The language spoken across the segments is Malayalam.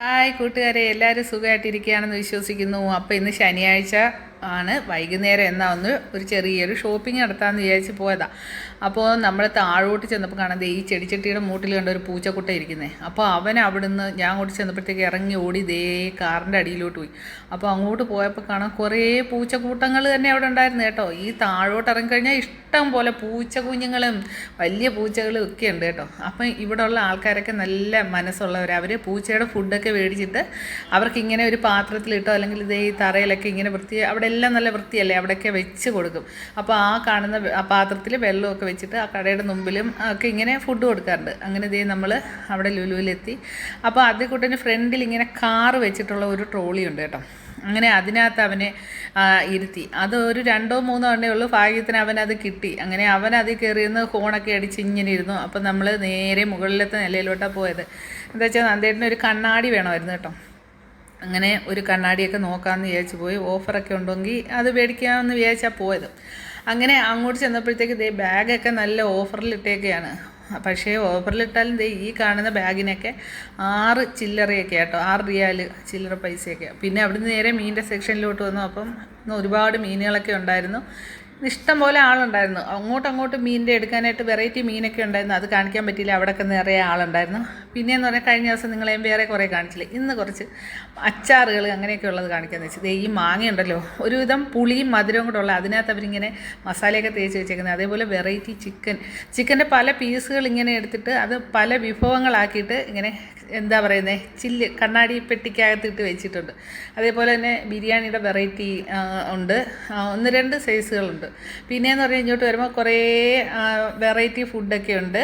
ഹായ് കൂട്ടുകാരെ എല്ലാവരും സുഖമായിട്ടിരിക്കുകയാണെന്ന് വിശ്വസിക്കുന്നു. അപ്പോൾ ഇന്ന് ശനിയാഴ്ച. ആണ്. വൈകുന്നേരം എന്നാ ഒന്ന് ഒരു ചെറിയൊരു ഷോപ്പിംഗ് നടത്താമെന്ന് വിചാരിച്ച് പോയതാ. അപ്പോൾ നമ്മൾ താഴോട്ട് ചെന്നപ്പോൾ കാണുന്നത് ഈ ചെടിച്ചട്ടിയുടെ മൂട്ടിൽ കണ്ട ഒരു പൂച്ചക്കുട്ട ഇരിക്കുന്നത് അപ്പോൾ അവൻ അവിടുന്ന് ഞാൻ അങ്ങോട്ട് ചെന്നപ്പോഴത്തേക്ക് ഇറങ്ങി ഓടി ദേ കാറിന്റെ അടിയിലോട്ട് പോയി. അപ്പോൾ അങ്ങോട്ട് പോയപ്പോൾ കാണാൻ കുറേ പൂച്ചക്കൂട്ടങ്ങൾ തന്നെ അവിടെ ഉണ്ടായിരുന്നു കേട്ടോ. ഈ താഴോട്ട് ഇറങ്ങിക്കഴിഞ്ഞാൽ ഇഷ്ടം പോലെ പൂച്ച കുഞ്ഞുങ്ങളും വലിയ പൂച്ചകളും ഒക്കെ ഉണ്ട് കേട്ടോ. അപ്പം ഇവിടെ ഉള്ള ആൾക്കാരൊക്കെ നല്ല മനസ്സുള്ളവർ അവർ പൂച്ചയുടെ ഫുഡൊക്കെ മേടിച്ചിട്ട് അവർക്ക് ഇങ്ങനെ ഒരു പാത്രത്തിലിട്ടോ അല്ലെങ്കിൽ ഇതേ ഈ തറയിലൊക്കെ ഇങ്ങനെ വൃത്തി അവിടെ എല്ലാം നല്ല വൃത്തിയല്ലേ? അവിടെയൊക്കെ വെച്ച് കൊടുക്കും. അപ്പോൾ ആ കാണുന്ന ആ പാത്രത്തിൽ വെള്ളമൊക്കെ വെച്ചിട്ട് ആ കടയുടെ മുമ്പിലും ഒക്കെ ഇങ്ങനെ ഫുഡ് കൊടുക്കാറുണ്ട്. അങ്ങനെ ഇതേ നമ്മൾ അവിടെ ലുലുവിലെത്തി. അപ്പോൾ അതിൽ കൂട്ടിന് ഫ്രണ്ടിൽ ഇങ്ങനെ കാറ് വെച്ചിട്ടുള്ള ഒരു ട്രോളി ഉണ്ട് കേട്ടോ. അങ്ങനെ അതിനകത്ത് അവനെ ഇരുത്തി. അത് ഒരു രണ്ടോ മൂന്നോ എണ്ണേ ഉള്ളൂ. ഭാഗ്യത്തിന് അവനത് കിട്ടി. അങ്ങനെ അവൻ അതിൽ കയറിയിരുന്ന് ഹോണൊക്കെ അടിച്ച് ഇങ്ങനെ ഇരുന്നു. അപ്പം നമ്മൾ നേരെ മുകളിലത്തെ നിലയിലോട്ടാണ് പോയത്. എന്താ വെച്ചാൽ നന്ദേട്ടന് ഒരു കണ്ണാടി വേണമായിരുന്നു കേട്ടോ. അങ്ങനെ ഒരു കണ്ണാടിയൊക്കെ നോക്കാമെന്ന് വിചാരിച്ച് പോയി. ഓഫറൊക്കെ ഉണ്ടെങ്കിൽ അത് മേടിക്കാമെന്ന് വിചാരിച്ചാൽ പോയത്. അങ്ങനെ അങ്ങോട്ട് ചെന്നപ്പോഴത്തേക്ക് ദേ ബാഗൊക്കെ നല്ല ഓഫറിലിട്ടേക്കെയാണ്. പക്ഷേ ഓഫറിലിട്ടാലും ദേ ഈ കാണുന്ന ബാഗിനൊക്കെ ആറ് ചില്ലറയൊക്കെ കേട്ടോ ആറ് റിയാൽ ചില്ലറ പൈസയൊക്കെ. പിന്നെ അവിടുന്ന് നേരെ മീനിന്റെ സെക്ഷനിലോട്ട് വന്നു. അപ്പം ഒരുപാട് മീനുകളൊക്കെ ഉണ്ടായിരുന്നു. ഇഷ്ടം പോലെ ആളുണ്ടായിരുന്നു. അങ്ങോട്ടും അങ്ങോട്ട് മീനിന്റെ എടുക്കാനായിട്ട് വെറൈറ്റി മീനൊക്കെ ഉണ്ടായിരുന്നു. അത് കാണിക്കാൻ പറ്റിയില്ല. അവിടെയൊക്കെ നിറയെ ആളുണ്ടായിരുന്നു. പിന്നെയെന്ന് പറഞ്ഞാൽ കഴിഞ്ഞ ദിവസം നിങ്ങളെയും വേറെ കുറേ കാണിച്ചില്ലേ? ഇന്ന് കുറച്ച് അച്ചാറുകൾ അങ്ങനെയൊക്കെ ഉള്ളത് കാണിക്കാമെന്ന് വെച്ചത് ഈ മാങ്ങയുണ്ടല്ലോ ഒരുവിധം പുളിയും മധുരവും കൂടെ ഉള്ള അതിനകത്ത് അവരിങ്ങനെ മസാലയൊക്കെ തേച്ച് വെച്ചേക്കുന്നത് അതേപോലെ വെറൈറ്റി ചിക്കൻ ചിക്കന്റെ പല പീസുകൾ ഇങ്ങനെ എടുത്തിട്ട് അത് പല വിഭവങ്ങളാക്കിയിട്ട് ഇങ്ങനെ എന്താ പറയുന്നത് ചില്ല് കണ്ണാടി പെട്ടിക്കകത്തിട്ട് വെച്ചിട്ടുണ്ട്. അതേപോലെ തന്നെ ബിരിയാണിയുടെ വെറൈറ്റി ഉണ്ട്. ഒന്ന് രണ്ട് സൈസുകളുണ്ട്. പിന്നെയെന്ന് പറഞ്ഞാൽ ഇങ്ങോട്ട് വരുമ്പോൾ കുറേ വെറൈറ്റി ഫുഡൊക്കെ ഉണ്ട്.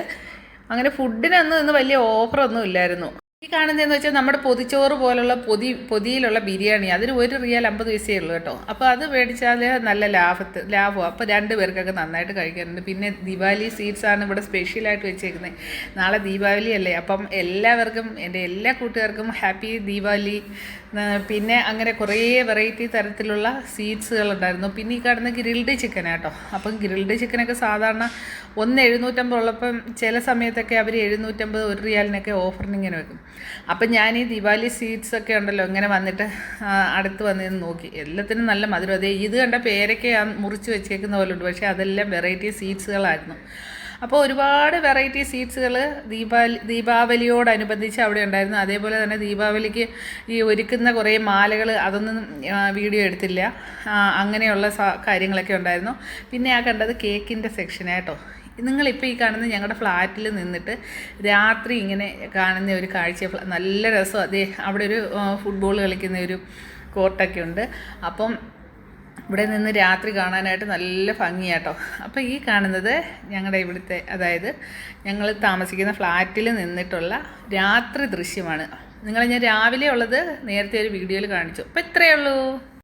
അങ്ങനെ ഫുഡിനൊന്നും ഇന്ന് വലിയ ഓഫറൊന്നും ഇല്ലായിരുന്നു. ഈ കാണുന്നതെന്ന് വെച്ചാൽ നമ്മുടെ പൊതിച്ചോറ് പോലുള്ള പൊതി പൊതിയിലുള്ള ബിരിയാണി. അതിന് ഒരു റിയൽ അമ്പത് പൈസയേ ഉള്ളൂ കേട്ടോ. അപ്പോൾ അത് മേടിച്ചാൽ നല്ല ലാഭത്ത് ലാഭമാണ് അപ്പോൾ രണ്ട് പേർക്കൊക്കെ നന്നായിട്ട് കഴിക്കാറുണ്ട് പിന്നെ ദീപാവലി സ്വീറ്റ്സ് ആണ് ഇവിടെ സ്പെഷ്യലായിട്ട് വെച്ചേക്കുന്നത് നാളെ ദീപാവലി അല്ലേ? അപ്പം എല്ലാവർക്കും എന്റെ എല്ലാ കൂട്ടുകാർക്കും ഹാപ്പി ദീപാവലി. പിന്നെ അങ്ങനെ കുറേ വെറൈറ്റി തരത്തിലുള്ള സ്വീറ്റ്സുകൾ ഉണ്ടായിരുന്നു പിന്നെ ഈ കാണുന്ന ഗ്രിൽഡ് ചിക്കൻ കേട്ടോ അപ്പം ഗ്രിൽഡ് ചിക്കനൊക്കെ സാധാരണ ഒന്ന് എഴുന്നൂറ്റമ്പത് ഉള്ളപ്പം ചില സമയത്തൊക്കെ അവർ എഴുന്നൂറ്റമ്പത് ഒരു റിയാലിനൊക്കെ ഓഫറിന് ഇങ്ങനെ വെക്കും. അപ്പം ഞാൻ ഈ ദിവാലി സീഡ്സ് ഒക്കെ ഉണ്ടല്ലോ ഇങ്ങനെ വന്നിട്ട് അടുത്ത് വന്നിരുന്ന് നോക്കി. എല്ലാത്തിനും നല്ല മധുരം. അതെ ഇത് കണ്ട പേരൊക്കെ മുറിച്ച് വെച്ചേക്കുന്ന പോലെ ഉണ്ട്. പക്ഷേ അതെല്ലാം വെറൈറ്റി സീഡ്സുകളായിരുന്നു അപ്പോൾ ഒരുപാട് വെറൈറ്റി സീഡ്സുകൾ ദീപാവലി ദീപാവലിയോടനുബന്ധിച്ച് അവിടെ ഉണ്ടായിരുന്നു. അതേപോലെ തന്നെ ദീപാവലിക്ക് ഈ ഒരുക്കുന്ന കുറേ മാലകൾ അതൊന്നും വീഡിയോ എടുത്തില്ല. അങ്ങനെയുള്ള കാര്യങ്ങളൊക്കെ ഉണ്ടായിരുന്നു. പിന്നെ ആ കണ്ടത് കേക്കിന്റെ സെക്ഷനായിട്ടോ നിങ്ങളിപ്പോൾ ഈ കാണുന്ന ഞങ്ങളുടെ ഫ്ലാറ്റിൽ നിന്നിട്ട് രാത്രി ഇങ്ങനെ കാണുന്ന ഒരു കാഴ്ച നല്ല രസം. അതേ അവിടെ ഒരു ഫുട്ബോൾ കളിക്കുന്ന ഒരു കോർട്ടൊക്കെ ഉണ്ട്. അപ്പം ഇവിടെ നിന്ന് രാത്രി കാണാനായിട്ട് നല്ല ഭംഗിയാട്ടോ. അപ്പോൾ ഈ കാണുന്നത് ഞങ്ങളുടെ ഇവിടുത്തെ അതായത് ഞങ്ങൾ താമസിക്കുന്ന ഫ്ലാറ്റിൽ നിന്നിട്ടുള്ള രാത്രി ദൃശ്യമാണ്. നിങ്ങളെ ഞാൻ രാവിലെ ഉള്ളത് നേരത്തെ ഒരു വീഡിയോയിൽ കാണിച്ചു. അപ്പോൾ ഇത്രയേ ഉള്ളൂ.